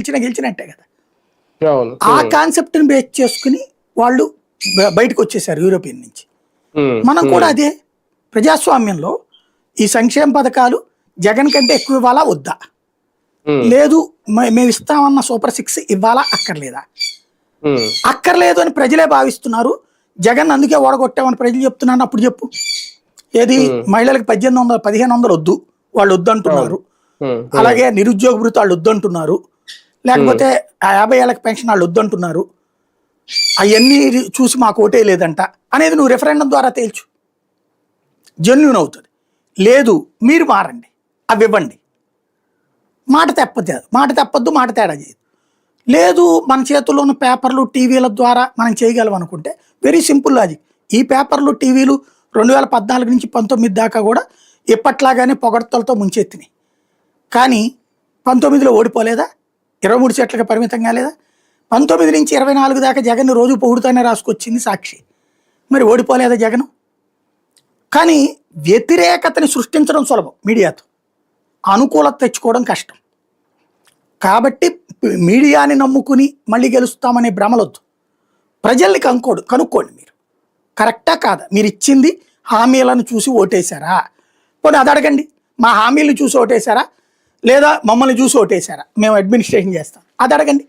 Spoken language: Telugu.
గెలిచిన గెలిచినట్టే కదా. ఆ కాన్సెప్ట్ని బేస్ చేసుకుని వాళ్ళు బయటకు వచ్చేసారు యూరోపియన్ నుంచి. మనం కూడా అదే ప్రజాస్వామ్యంలో ఈ సంక్షేమ పథకాలు జగన్ కంటే ఎక్కువ ఇవ్వాలా? వద్దా? లేదు మేము ఇస్తామన్న సూపర్ సిక్స్ ఇవ్వాలా? అక్కర్లేదా? అక్కర్లేదు అని ప్రజలే భావిస్తున్నారు. జగన్ అందుకే ఓడగొట్టామని ప్రజలు చెప్తున్నాను అప్పుడు చెప్పు. ఏది? మహిళలకు పద్దెనిమిది వందలు పదిహేను వందలు వద్దు. వాళ్ళు వద్దంటున్నారు. అలాగే నిరుద్యోగ భృతి వాళ్ళు వద్దంటున్నారు. లేకపోతే ఆ యాభై ఏళ్ళకి పెన్షన్ వాళ్ళు వద్దంటున్నారు. అవన్నీ చూసి మాకు ఓటే లేదంట. అనేది నువ్వు రెఫరెండం ద్వారా తేల్చు. జెన్యున్ అవుతుంది. లేదు మీరు మారండి. అవి ఇవ్వండి. మాట తెప్పదు మాట తెప్పద్దు మాట తేడా చేయదు లేదు మన చేతుల్లో ఉన్న పేపర్లు టీవీల ద్వారా మనం చేయగలం అనుకుంటే వెరీ సింపుల్ లాజిక్ ఈ పేపర్లు టీవీలు రెండు వేల పద్నాలుగు నుంచి పంతొమ్మిది దాకా కూడా ఎప్పట్లాగానే పొగడ్తలతో ముంచెత్తినాయి. కానీ పంతొమ్మిదిలో ఓడిపోలేదా? ఇరవై మూడు సీట్లకు పరిమితం కాలేదా? పంతొమ్మిది నుంచి ఇరవై నాలుగు దాకా జగన్ రోజు పొగుడుతూనే రాసుకొచ్చింది సాక్షి. మరి ఓడిపోలేదా జగన్? కానీ వ్యతిరేకతని సృష్టించడం సులభం మీడియాతో. అనుకూలత తెచ్చుకోవడం కష్టం. కాబట్టి మీడియాని నమ్ముకుని మళ్ళీ గెలుస్తామనే భ్రమలొద్దు. ప్రజల్ని కనుక్కోడు కనుక్కోండి మీరు. కరెక్టా కాదా? మీరు ఇచ్చింది హామీలను చూసి ఓటేశారా? పోనీ అది అడగండి మా హామీలను చూసి ఓటేశారా? లేదా మమ్మల్ని చూసి ఓటేశారా? మేము అడ్మినిస్ట్రేషన్ చేస్తాం. అది అడగండి.